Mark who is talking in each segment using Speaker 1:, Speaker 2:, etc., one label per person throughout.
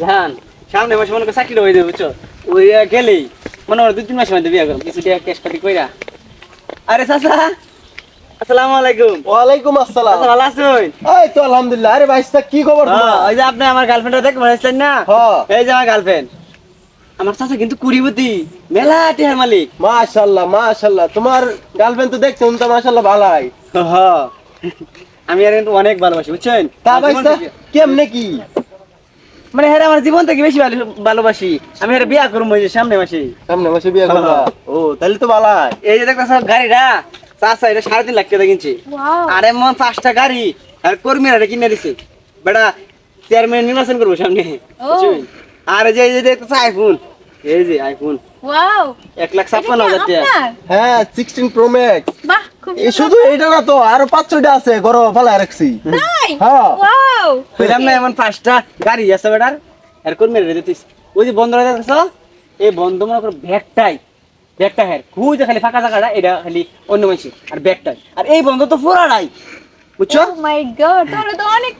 Speaker 1: জান সামনে মাসে মনে করো হয়ে যাবে বুঝছ? ওই গেলেই। মনে হয় দুই তিন মাসের মধ্যে বিয়ে করুন কিছু ক্যাশ পাতি কইরা। আরে চাচা আসসালামু আলাইকুম।
Speaker 2: ওয়ালাইকুম আসসালাম।
Speaker 1: ভালো আছেন?
Speaker 2: এই তো আলহামদুলিল্লাহ। আরে ভাইস্তা কি খবর
Speaker 1: হ্যাঁ,
Speaker 2: তোমার
Speaker 1: ওই যে আপনি আমার গার্লফ্রেন্ডটা দেখতে পাচ্ছেন না?
Speaker 2: হ্যাঁ।
Speaker 1: এই যে আমার গার্লফ্রেন্ড আমার চাচা কিন্তু কুড়িবতী মেলা টিহার মালিক।
Speaker 2: মাশাআল্লাহ মাশাআল্লাহ তোমার গার্লফ্রেন্ড তো দেখতে তো মাশাআল্লাহ ভালাই।
Speaker 1: হ্যাঁ আমি আর কিন্তু অনেক ভালোবাসি বুঝছেন?
Speaker 2: তা ভাইস্তা কেমনে কি?
Speaker 1: মানে হ্যাঁ আমার জীবন থেকে বেশি ভালো- ভালোবাসি। আমি হ্যাঁ বিয়া করব এই যে সামনে মাসে।
Speaker 2: সামনে মাসে বিয়ে করবা?
Speaker 1: হ্যাঁ।
Speaker 2: ও তাহলে তো ভালাই।
Speaker 1: এই যে দেখতেছ গাড়িটা চাচা এটা সাড়ে তিন লাখ টাকা কিনছে আর এমন পাঁচটা গাড়ি আর কর্মীরা কিনে দিছে। বেটা চেয়ারম্যান নির্বাচন করব সামনে। আর যে এই যে দেখতেছ আইফোন এই যে আইফোন
Speaker 3: ওয়াও।
Speaker 1: এক লাখ ছাপ্পান্ন হাজার টাকা।
Speaker 2: হ্যাঁ 16 প্রো ম্যাক্স
Speaker 3: বাহ খুব
Speaker 2: এই শুধু এইটা না তো আরও পাঁচ ছয়টা আছে ঘরে ফালাই রাখছি।
Speaker 3: তাই?
Speaker 2: হ্যাঁ।
Speaker 1: বুঝলাম না এমন পাঁচটা গাড়ি আছে বেটার। আর কর্মীরা রেখে দিস ওই যে বন্ধ হয়ে দেখছ? এই বন্ধ মনে করো ব্যাগটাই ব্যাগটা হ্যাঁ খুঁজ খালি ফাঁকা জায়গাটা এটা খালি অন্য মানুষের আর ব্যাগটাই আর এই বন্ধ তো পুরাটাই বুঝছ?
Speaker 3: মাই গড তাহলে তো অনেক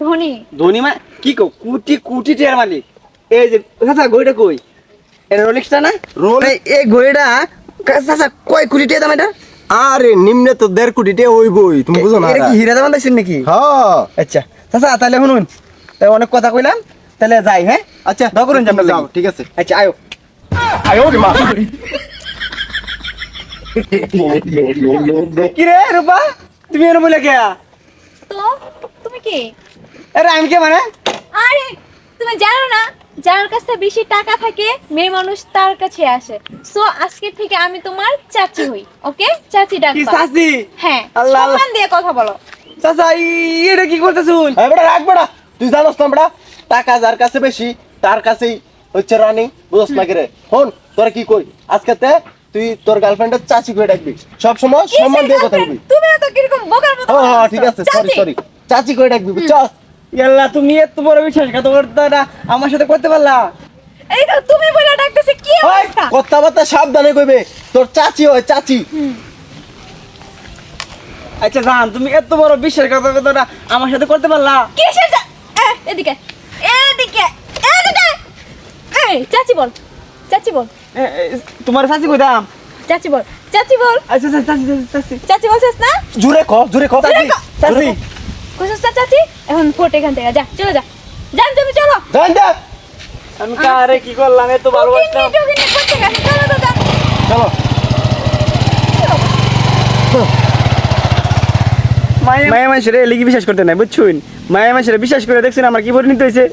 Speaker 3: ধনী।
Speaker 1: ধনী মা কি কো কোটি কোটি টিয়ার মালিক। এই যে চাচা ঘড়িটা কই? এটা রোলেক্সটা না?
Speaker 2: রোল
Speaker 1: এই- চাচা কয় কোটি টিয়া দাম এটা?
Speaker 2: আরে নিম্নে তো দেড় কোটি টাকা হইবই। তুমি বুঝো না
Speaker 1: এটা কি হীরা দাম নাকি?
Speaker 2: হ্যাঁ।
Speaker 1: আচ্ছা। চাচা তাহলে শুনুন। অনেক কথা কইলাম তাহলে যাই হ্যাঁ?
Speaker 2: আচ্ছা
Speaker 1: দাও করুন যে আমরা
Speaker 2: যাও। ঠিক আছে।
Speaker 1: আচ্ছা আয়ো। কি রে রূপা? তুমি এর বলে কে?
Speaker 3: তো তুমি কি?
Speaker 1: আরে আমি কে মানে?
Speaker 3: আরে তুমি জানো না যার কাছে বেশি টাকা থাকে মেয়ে মানুষ তার কাছে আসে। সো আজকে থেকে আমি তোমার চাচি হই ওকে চাচি
Speaker 1: কি
Speaker 3: ডাকবা
Speaker 1: চাচি?
Speaker 3: হ্যাঁ
Speaker 1: আল্লাহ।
Speaker 3: সম্মান দিয়ে কথা বলো।
Speaker 1: চাচা এটা কি করতেছুন?
Speaker 2: বেটা রাখ বেটা। তুই জানোস না বেটা টাকা যার কাছে বেশি তার কাছেই হচ্ছে রানী বুঝস না করে? হন তোরা কি কই? আজকে তে তুই তোর গার্লফ্রেন্ডের চাচি করে ডাকবি। সব সময় সম্মান দিয়ে কথা বলবি।
Speaker 3: তুমি তো কীরকম বোকার মতো
Speaker 2: হ্যাঁ হ্যাঁ ঠিক আছে সরি সরি চাচি করে ডাকবি বুঝছস
Speaker 1: ইয়াল্লা তুমি এত বড় বিশ্বাসঘাতকতা আমার সাথে করতে পারলা?
Speaker 3: এই তো তুমি বলে ডাকতেছে কি অবস্থা?
Speaker 2: কথাবার্তা সাবধানে কইবে। তোর চাচি হয় চাচি।
Speaker 1: আচ্ছা জান তুমি এত বড় বিশ্বাসঘাতকতা আমার সাথে করতে পারলা
Speaker 3: কিসের এ, এদিকে এদিকে এদিকে এই চাচি বল চাচি বল
Speaker 1: এ, এ, তোমার চাচি কইতাম
Speaker 3: চাচি বল চাচি বল
Speaker 1: আচ্ছা আচ্ছা, চাচি চাচি চাচি
Speaker 3: চাচি বলছিস না
Speaker 2: জুরে খ জুরে খ
Speaker 3: জোরে ক।
Speaker 1: চাচি
Speaker 3: কইছিস না চাচি এখন ফোট এখান থেকে যা চলে যা যান তুমি চলো
Speaker 2: জান দে
Speaker 1: আমি কারে কি করলাম এত ভালোবাসলাম
Speaker 3: টুকিনি টুকিনি করতে গেছে চলো তো যান
Speaker 2: চলো
Speaker 1: মায়া মানুষের এলিগি বিশ্বাস করতে নাই, বুঝছুন? মায়া মানুষের বিশ্বাস করে দেখছেন আমার কি পরিণত হয়েছে?